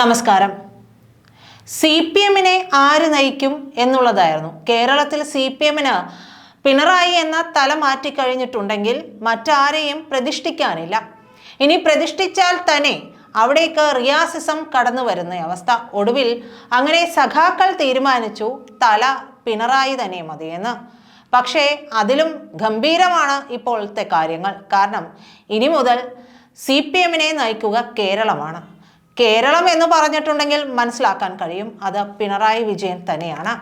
നമസ്കാരം. C P എമ്മിനെ ആര് നയിക്കും എന്നുള്ളതായിരുന്നു. കേരളത്തിൽ സി പി എമ്മിന് പിണറായി എന്ന തല മാറ്റിക്കഴിഞ്ഞിട്ടുണ്ടെങ്കിൽ മറ്റാരെയും പ്രതിഷ്ഠിക്കാനില്ല. ഇനി പ്രതിഷ്ഠിച്ചാൽ തന്നെ അവിടേക്ക് റിയാസിസം കടന്നു വരുന്ന അവസ്ഥ. ഒടുവിൽ അങ്ങനെ സഖാക്കൾ തീരുമാനിച്ചു തല പിണറായി തന്നെ മതിയെന്ന് പക്ഷേ അതിലും ഗംഭീരമാണ് ഇപ്പോഴത്തെ കാര്യങ്ങൾ. കാരണം ഇനി മുതൽ സി പി എമ്മിനെ നയിക്കുക കേരളമാണ്. കേരളം എന്ന് പറഞ്ഞിട്ടുണ്ടെങ്കിൽ മനസ്സിലാക്കാൻ കഴിയും. അത് പിണറായി വിജയൻ തന്നെയാണ്.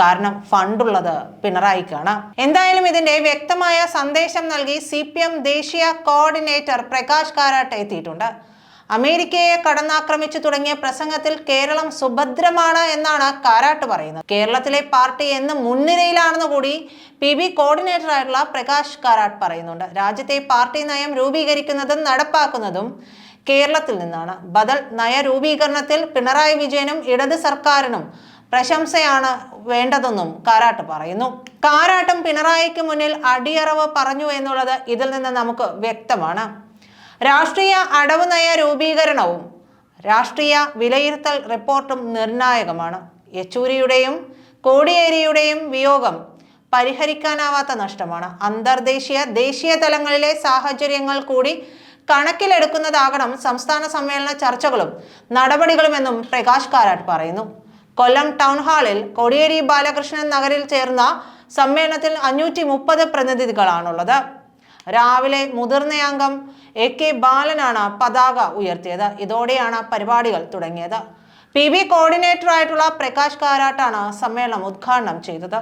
കാരണം ഫണ്ടുള്ളത് പിണറായിക്കാണ്. എന്തായാലും ഇതിന്റെ വ്യക്തമായ സന്ദേശം നൽകി സി പി എം ദേശീയ കോർഡിനേറ്റർ പ്രകാശ് കാരാട്ട് എത്തിയിട്ടുണ്ട്. അമേരിക്കയെ കടന്നാക്രമിച്ചു തുടങ്ങിയ പ്രസംഗത്തിൽ കേരളം സുഭദ്രമാണ് എന്നാണ് കാരാട്ട് പറയുന്നത്. കേരളത്തിലെ പാർട്ടി എന്ന് മുൻനിരയിലാണെന്ന് കൂടി പി ബി കോർഡിനേറ്റർ ആയിട്ടുള്ള പ്രകാശ് കാരാട്ട് പറയുന്നുണ്ട്. രാജ്യത്തെ പാർട്ടി നയം രൂപീകരിക്കുന്നതും നടപ്പാക്കുന്നതും കേരളത്തിൽ നിന്നാണ്. ബദൽ നയരൂപീകരണത്തിൽ പിണറായി വിജയനും ഇടത് സർക്കാരിനും പ്രശംസയാണ് വേണ്ടതെന്നും കാരാട്ട് പറയുന്നു. കാരാട്ടും പിണറായിക്ക് മുന്നിൽ അടിയറവ് പറഞ്ഞു എന്നുള്ളത് ഇതിൽ നിന്ന് നമുക്ക് വ്യക്തമാണ്. രാഷ്ട്രീയ അടവ് നയ രൂപീകരണവും രാഷ്ട്രീയ വിലയിരുത്തൽ റിപ്പോർട്ടും നിർണായകമാണ്. യെച്ചൂരിയുടെയും കോടിയേരിയുടെയും വിയോഗം പരിഹരിക്കാനാവാത്ത നഷ്ടമാണ്. അന്തർദേശീയ ദേശീയ തലങ്ങളിലെ സാഹചര്യങ്ങൾ കൂടി കണക്കിലെടുക്കുന്നതാകണം സംസ്ഥാന സമ്മേളന ചർച്ചകളും നടപടികളുമെന്നും പ്രകാശ് കാരാട്ട് പറയുന്നു. കൊല്ലം ടൗൺ ഹാളിൽ കോടിയേരി ബാലകൃഷ്ണൻ നഗറിൽ ചേർന്ന സമ്മേളനത്തിൽ അഞ്ഞൂറ്റി മുപ്പത് പ്രതിനിധികളാണുള്ളത്. രാവിലെ മുതിർന്ന അംഗം എ കെ ബാലനാണ് പതാക ഉയർത്തിയത്. ഇതോടെയാണ് പരിപാടികൾ തുടങ്ങിയത്. പി ബി കോർഡിനേറ്റർ ആയിട്ടുള്ള പ്രകാശ് കാരാട്ടാണ് സമ്മേളനം ഉദ്ഘാടനം ചെയ്തത്.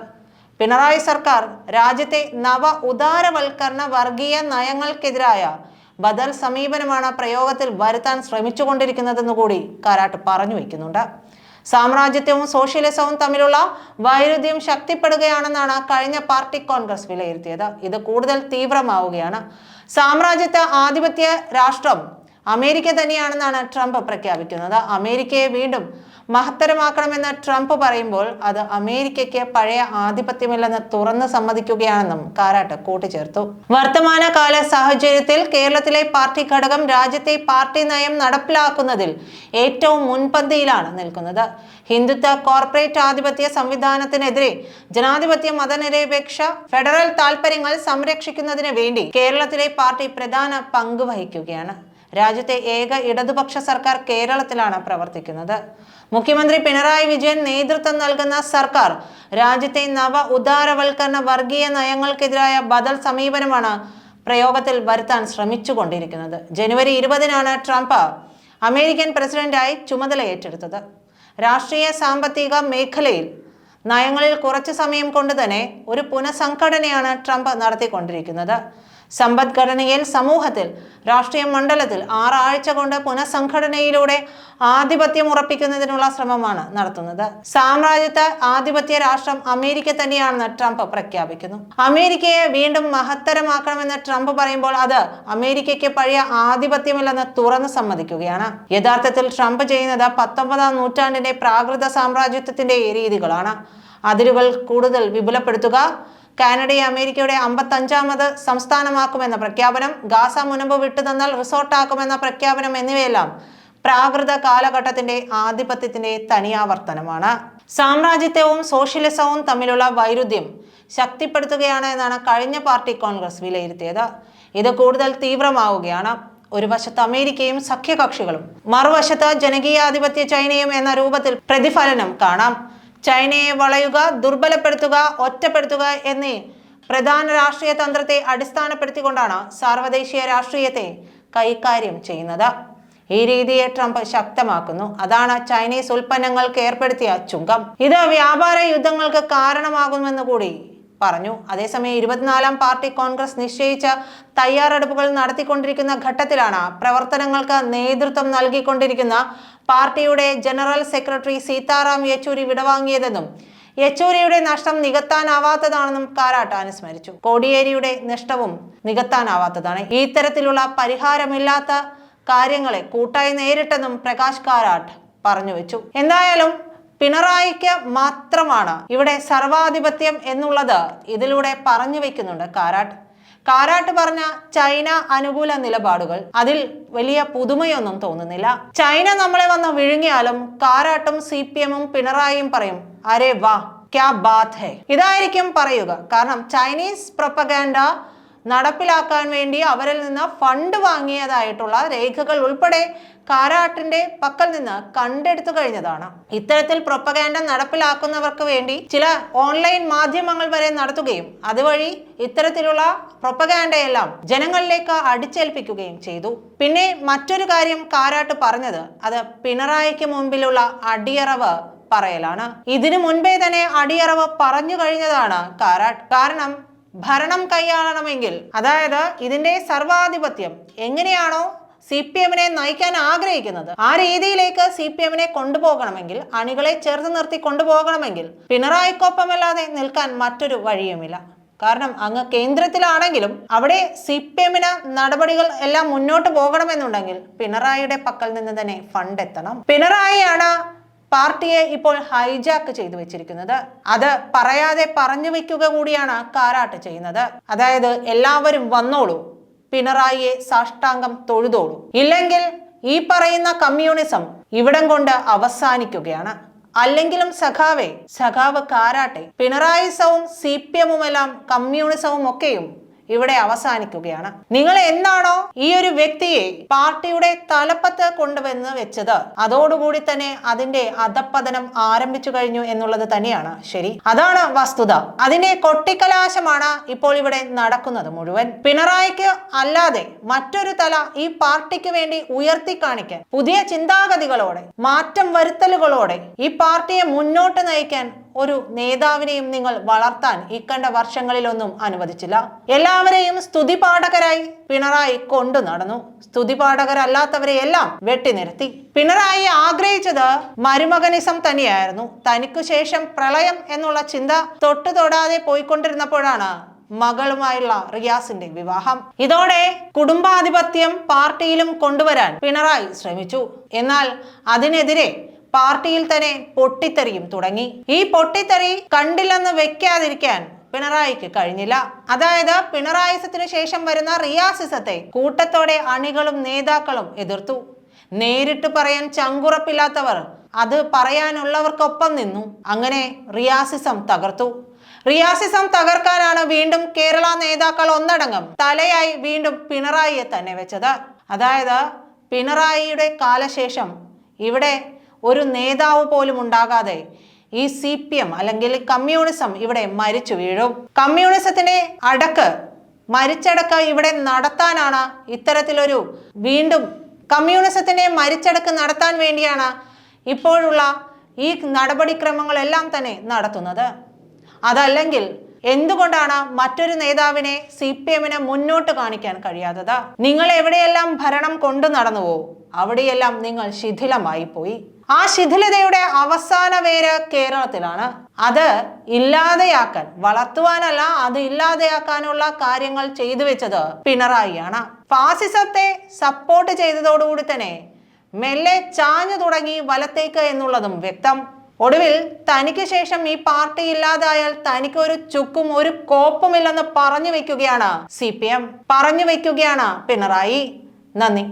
പിണറായി സർക്കാർ രാജ്യത്തെ നവ ഉദാരവൽക്കരണ വർഗീയ നയങ്ങൾക്കെതിരായ ബദൽ സമീപനമാണ് പ്രയോഗത്തിൽ വരുത്താൻ ശ്രമിച്ചുകൊണ്ടിരിക്കുന്നതെന്ന് കൂടി കാരാട്ട് പറഞ്ഞു വയ്ക്കുന്നുണ്ട്. സാമ്രാജ്യത്വവും സോഷ്യലിസവും തമ്മിലുള്ള വൈരുദ്ധ്യം ശക്തിപ്പെടുകയാണെന്നാണ് കഴിഞ്ഞ പാർട്ടി കോൺഗ്രസ് വിലയിരുത്തിയത്. ഇത് കൂടുതൽ തീവ്രമാവുകയാണ്. സാമ്രാജ്യത്തെ ആധിപത്യ രാഷ്ട്രം അമേരിക്ക തന്നെയാണെന്നാണ് ട്രംപ് പ്രഖ്യാപിക്കുന്നത്. അമേരിക്കയെ വീണ്ടും മഹത്തരമാക്കണമെന്ന് ട്രംപ് പറയുമ്പോൾ അത് അമേരിക്കയ്ക്ക് പഴയ ആധിപത്യമില്ലെന്ന് തുറന്ന് സമ്മതിക്കുകയാണെന്നും കാരാട്ട് കൂട്ടിച്ചേർത്തു. വർത്തമാനകാല സാഹചര്യത്തിൽ കേരളത്തിലെ പാർട്ടി ഘടകം രാജ്യത്തെ പാർട്ടി നയം നടപ്പിലാക്കുന്നതിൽ ഏറ്റവും മുൻപന്തിയിലാണ് നിൽക്കുന്നത്. ഹിന്ദുത്വ കോർപ്പറേറ്റ് ആധിപത്യ സംവിധാനത്തിനെതിരെ ജനാധിപത്യ മതനിരപേക്ഷ ഫെഡറൽ താൽപര്യങ്ങൾ സംരക്ഷിക്കുന്നതിന് വേണ്ടി കേരളത്തിലെ പാർട്ടി പ്രധാന പങ്ക് വഹിക്കുകയാണ്. രാജ്യത്തെ ഏക ഇടതുപക്ഷ സർക്കാർ കേരളത്തിലാണ് പ്രവർത്തിക്കുന്നത്. മുഖ്യമന്ത്രി പിണറായി വിജയൻ നേതൃത്വം നൽകുന്ന സർക്കാർ രാജ്യത്തെ നവ ഉദാരവൽക്കരണ വർഗീയ നയങ്ങൾക്കെതിരായ ബദൽ സമീപനമാണ് പ്രയോഗത്തിൽ വരുത്താൻ ശ്രമിച്ചുകൊണ്ടിരിക്കുന്നത്. ജനുവരി ഇരുപതിനാണ് ട്രംപ് അമേരിക്കൻ പ്രസിഡന്റായി ചുമതല ഏറ്റെടുത്തത് രാഷ്ട്രീയ സാമ്പത്തിക മേഖലയിൽ നയങ്ങളിൽ കുറച്ചു സമയം കൊണ്ട് തന്നെ ഒരു പുനഃസംഘടനയാണ് ട്രംപ് നടത്തിക്കൊണ്ടിരിക്കുന്നത്. സമ്പദ്ഘടനയിൽ സമൂഹത്തിൽ രാഷ്ട്രീയ മണ്ഡലത്തിൽ ആറാഴ്ച കൊണ്ട് പുനഃസംഘടനയിലൂടെ ആധിപത്യം ഉറപ്പിക്കുന്നതിനുള്ള ശ്രമമാണ് നടത്തുന്നത്. സാമ്രാജ്യത്തെ ആധിപത്യ രാഷ്ട്രം അമേരിക്ക തന്നെയാണെന്ന് ട്രംപ് പ്രഖ്യാപിക്കുന്നു. അമേരിക്കയെ വീണ്ടും മഹത്തരമാക്കണമെന്ന് ട്രംപ് പറയുമ്പോൾ അത് അമേരിക്കയ്ക്ക് പഴയ ആധിപത്യമില്ലെന്ന് തുറന്നു സമ്മതിക്കുകയാണ്. യഥാർത്ഥത്തിൽ ട്രംപ് ചെയ്യുന്നത് പത്തൊമ്പതാം നൂറ്റാണ്ടിന്റെ പ്രാകൃത സാമ്രാജ്യത്വത്തിന്റെ രീതികളാണ്. അതിരുകൾ കൂടുതൽ വിപുലപ്പെടുത്തുക കാനഡയെ അമേരിക്കയുടെ അമ്പത്തഞ്ചാമത് സംസ്ഥാനമാക്കുമെന്ന പ്രഖ്യാപനം ഗാസ മുനമ്പ് വിട്ടുതന്നാൽ റിസോർട്ടാക്കുമെന്ന പ്രഖ്യാപനം എന്നിവയെല്ലാം പ്രാകൃത കാലഘട്ടത്തിന്റെ ആധിപത്യത്തിന്റെ തനിയാവർത്തനമാണ്. സാമ്രാജ്യത്വവും സോഷ്യലിസവും തമ്മിലുള്ള വൈരുദ്ധ്യം ശക്തിപ്പെടുത്തുകയാണ് എന്നാണ് കഴിഞ്ഞ പാർട്ടി കോൺഗ്രസ് വിലയിരുത്തിയത്. ഇത് കൂടുതൽ തീവ്രമാവുകയാണ്. ഒരു വശത്ത് അമേരിക്കയും സഖ്യകക്ഷികളും മറുവശത്ത് ജനകീയാധിപത്യ ചൈനയും എന്ന രൂപത്തിൽ പ്രതിഫലനം കാണാം. ചൈനയെ വളയുക ദുർബലപ്പെടുത്തുക ഒറ്റപ്പെടുത്തുക എന്നീ പ്രധാന രാഷ്ട്രീയ തന്ത്രത്തെ അടിസ്ഥാനപ്പെടുത്തിക്കൊണ്ടാണ് സാർവദേശീയ രാഷ്ട്രീയത്തെ കൈകാര്യം ചെയ്യുന്നത്. ഈ രീതിയെ ട്രംപ് ശക്തമാക്കുന്നു. അതാണ് ചൈനീസ് ഉൽപ്പന്നങ്ങൾക്ക് ഏർപ്പെടുത്തിയ ചുങ്കം. ഇത് വ്യാപാര യുദ്ധങ്ങൾക്ക് കാരണമാകുമെന്ന് കൂടി പറഞ്ഞു. അതേസമയം ഇരുപത്തിനാലാം പാർട്ടി കോൺഗ്രസ് നിശ്ചയിച്ച തയ്യാറെടുപ്പുകൾ നടത്തിക്കൊണ്ടിരിക്കുന്ന ഘട്ടത്തിലാണ് പ്രവർത്തനങ്ങൾക്ക് നേതൃത്വം നൽകിക്കൊണ്ടിരിക്കുന്ന പാർട്ടിയുടെ ജനറൽ സെക്രട്ടറി സീതാറാം യെച്ചൂരി വിടവാങ്ങിയതെന്നും യെച്ചൂരിയുടെ നഷ്ടം നികത്താനാവാത്തതാണെന്നും കാരാട്ട് അനുസ്മരിച്ചു കോടിയേരിയുടെ നഷ്ടവും നികത്താനാവാത്തതാണ്. ഇത്തരത്തിലുള്ള തരത്തിലുള്ള പരിഹാരമില്ലാത്ത കാര്യങ്ങളെ കൂട്ടായി നേരിട്ടെന്നും പ്രകാശ് കാരാട്ട് പറഞ്ഞു വെച്ചു. എന്തായാലും പിണറായിക്ക് മാത്രമാണ് ഇവിടെ സർവാധിപത്യം എന്നുള്ളത് ഇതിലൂടെ പറഞ്ഞു വെക്കുന്നുണ്ട് കാരാട്ട്. കാരാട്ട് പറഞ്ഞ ചൈന അനുകൂല നിലപാടുകൾ. അതിൽ വലിയ പുതുമയൊന്നും തോന്നുന്നില്ല. ചൈന നമ്മളെ വന്ന് വിഴുങ്ങിയാലും കാരാട്ടും സി പി എമ്മും പിണറായിയും പറയും അരേ വാ ക്യാ ബാത് ഹെ. ഇതായിരിക്കും പറയുക. കാരണം ചൈനീസ് പ്രൊപ്പഗാൻഡ നടപ്പിലാക്കാൻ വേണ്ടി അവരിൽ നിന്ന് ഫണ്ട് വാങ്ങിയതായിട്ടുള്ള രേഖകൾ ഉൾപ്പെടെ കാരാട്ടിന്റെ പക്കൽ നിന്ന് കണ്ടെടുത്തു കഴിഞ്ഞതാണ്. ഇത്തരത്തിൽ പ്രൊപ്പഗാൻഡ നടപ്പിലാക്കുന്നവർക്ക് വേണ്ടി ചില ഓൺലൈൻ മാധ്യമങ്ങൾ വരെ നടത്തുകയും അതുവഴി ഇത്തരത്തിലുള്ള പ്രൊപ്പഗാൻഡയെല്ലാം ജനങ്ങളിലേക്ക് അടിച്ചേൽപ്പിക്കുകയും ചെയ്തു. പിന്നെ മറ്റൊരു കാര്യം കാരാട്ട് പറഞ്ഞത് അത് പിണറായിക്ക് മുമ്പിലുള്ള അടിയറവ് പറയലാണ്. ഇതിനു മുൻപേ തന്നെ അടിയറവ് പറഞ്ഞു കഴിഞ്ഞതാണ് കാരാട്ട്. കാരണം ഭരണം കൈയാളണമെങ്കിൽ അതായത് ഇതിന്റെ സർവാധിപത്യം എങ്ങനെയാണോ സി പി എമ്മിനെ നയിക്കാൻ ആഗ്രഹിക്കുന്നത് ആ രീതിയിലേക്ക് സി പി എമ്മിനെ കൊണ്ടുപോകണമെങ്കിൽ അണികളെ ചേർത്ത് നിർത്തി കൊണ്ടുപോകണമെങ്കിൽ പിണറായിക്കൊപ്പമല്ലാതെ നിൽക്കാൻ മറ്റൊരു വഴിയുമില്ല. കാരണം അങ്ങ് കേന്ദ്രത്തിലാണെങ്കിലും അവിടെ സി പി എമ്മിന് നടപടികൾ എല്ലാം മുന്നോട്ട് പോകണമെന്നുണ്ടെങ്കിൽ പിണറായിയുടെ പക്കൽ നിന്ന് തന്നെ ഫണ്ട് എത്തണം. പിണറായിയാണ് പാർട്ടിയെ ഇപ്പോൾ ഹൈജാക്ക് ചെയ്തു വെച്ചിരിക്കുന്നത്. അത് പറയാതെ പറഞ്ഞു വെക്കുക കൂടിയാണ് കാരാട്ട് ചെയ്യുന്നത്. അതായത് എല്ലാവരും വന്നോളൂ. പിണറായിയെ സാഷ്ടാംഗം തൊഴുതോളൂ. ഇല്ലെങ്കിൽ ഈ പറയുന്ന കമ്മ്യൂണിസം ഇവിടം കൊണ്ട് അവസാനിക്കുകയാണ്. അല്ലെങ്കിലും സഖാവേ സഖാവ് കാരാട്ടെ പിണറായിസവും സി പി എമ്മുമെല്ലാം കമ്മ്യൂണിസവും ഒക്കെയും ഇവിടെ അവസാനിക്കുകയാണ്. നിങ്ങൾ എന്താണോ ഈ ഒരു വ്യക്തിയെ പാർട്ടിയുടെ തലപ്പത്ത് കൊണ്ടുവന്ന് വെച്ചത് അതോടുകൂടി തന്നെ അതിന്റെ അധപ്പതനം ആരംഭിച്ചു കഴിഞ്ഞു എന്നുള്ളത് തന്നെയാണ്. ശരി. അതാണ് വസ്തുത. അതിന്റെ കൊട്ടിക്കലാശമാണ് ഇപ്പോൾ ഇവിടെ നടക്കുന്നത് മുഴുവൻ. പിണറായിക്ക് അല്ലാതെ മറ്റൊരു തല ഈ പാർട്ടിക്ക് വേണ്ടി ഉയർത്തി കാണിക്കാൻ പുതിയ ചിന്താഗതികളോടെ മാറ്റം വരുത്തലുകളോടെ ഈ പാർട്ടിയെ മുന്നോട്ട് നയിക്കാൻ ഒരു നേതാവിനെയും നിങ്ങൾ വളർത്താൻ ഇക്കണ്ട വർഷങ്ങളിലൊന്നും അനുവദിച്ചില്ല. എല്ലാവരെയും സ്തുതിപാഠകരായി പിണറായി കൊണ്ടു നടന്നു. സ്തുതിപാഠകരല്ലാത്തവരെ എല്ലാം വെട്ടിനിരത്തി പിണറായി ആഗ്രഹിച്ചത് മരുമകനിസം തന്നെയായിരുന്നു. തനിക്കു ശേഷം പ്രളയം എന്നുള്ള ചിന്ത തൊട്ടു തൊടാതെ പോയിക്കൊണ്ടിരുന്നപ്പോഴാണ് മകളുമായുള്ള റിയാസിന്റെ വിവാഹം. ഇതോടെ കുടുംബാധിപത്യം പാർട്ടിയിലും കൊണ്ടുവരാൻ പിണറായി ശ്രമിച്ചു. എന്നാൽ അതിനെതിരെ പാർട്ടിയിൽ തന്നെ പൊട്ടിത്തെറിയും തുടങ്ങി. ഈ പൊട്ടിത്തെറി കണ്ടില്ലെന്ന് വെക്കാതിരിക്കാൻ പിണറായിക്ക് കഴിഞ്ഞില്ല. അതായത് പിണറായിസത്തിനു ശേഷം വരുന്ന റിയാസിസത്തെ കൂട്ടത്തോടെ അണികളും നേതാക്കളും എതിർത്തു. നേരിട്ട് പറയാൻ ചങ്കുറപ്പില്ലാത്തവർ അത് പറയാനുള്ളവർക്കൊപ്പം നിന്നു. അങ്ങനെ റിയാസിസം തകർത്തു. റിയാസിസം തകർക്കാനാണ് വീണ്ടും കേരള നേതാക്കൾ ഒന്നടങ്കം തലയായി വീണ്ടും പിണറായിയെ തന്നെ വെച്ചത്. അതായത് പിണറായിയുടെ കാലശേഷം ഇവിടെ ഒരു നേതാവ് പോലും ഉണ്ടാകാതെ ഈ സി പി എം അല്ലെങ്കിൽ കമ്മ്യൂണിസം ഇവിടെ മരിച്ചു വീഴും. കമ്മ്യൂണിസത്തിന്റെ അടക്ക് മരിച്ചടക്ക് ഇവിടെ നടത്താനാണ് ഇത്തരത്തിലൊരു വീണ്ടും കമ്മ്യൂണിസത്തിന്റെ മരിച്ചടക്ക് നടത്താൻ വേണ്ടിയാണ് ഇപ്പോഴുള്ള ഈ നടപടിക്രമങ്ങളെല്ലാം തന്നെ നടത്തുന്നത്. അതല്ലെങ്കിൽ എന്തുകൊണ്ടാണ് മറ്റൊരു നേതാവിനെ സി പി എമ്മിന് മുന്നോട്ട് കാണിക്കാൻ കഴിയാത്തത്? നിങ്ങൾ എവിടെയെല്ലാം ഭരണം കൊണ്ടു നടന്നുവോ? അവിടെയെല്ലാം നിങ്ങൾ ശിഥിലമായി പോയി ആ ശിഥിലതയുടെ അവസാന വേര് കേരളത്തിലാണ്. അത് ഇല്ലാതെയാക്കാൻ വളർത്തുവാനല്ല അത് ഇല്ലാതെയാക്കാനുള്ള കാര്യങ്ങൾ ചെയ്തു വെച്ചത് പിണറായിയാണ്. ഫാസിസത്തെ സപ്പോർട്ട് ചെയ്തതോടുകൂടി തന്നെ മെല്ലെ ചാഞ്ഞു തുടങ്ങി വലത്തേക്ക് എന്നുള്ളതും വ്യക്തം. ഒടുവിൽ തനിക്ക് ശേഷം ഈ പാർട്ടി ഇല്ലാതായാൽ തനിക്ക് ഒരു ചുക്കും ഒരു കോപ്പുമില്ലെന്ന് പറഞ്ഞു വെക്കുകയാണ് സി പി എം. പറഞ്ഞു വെക്കുകയാണ് പിണറായി. നന്ദി.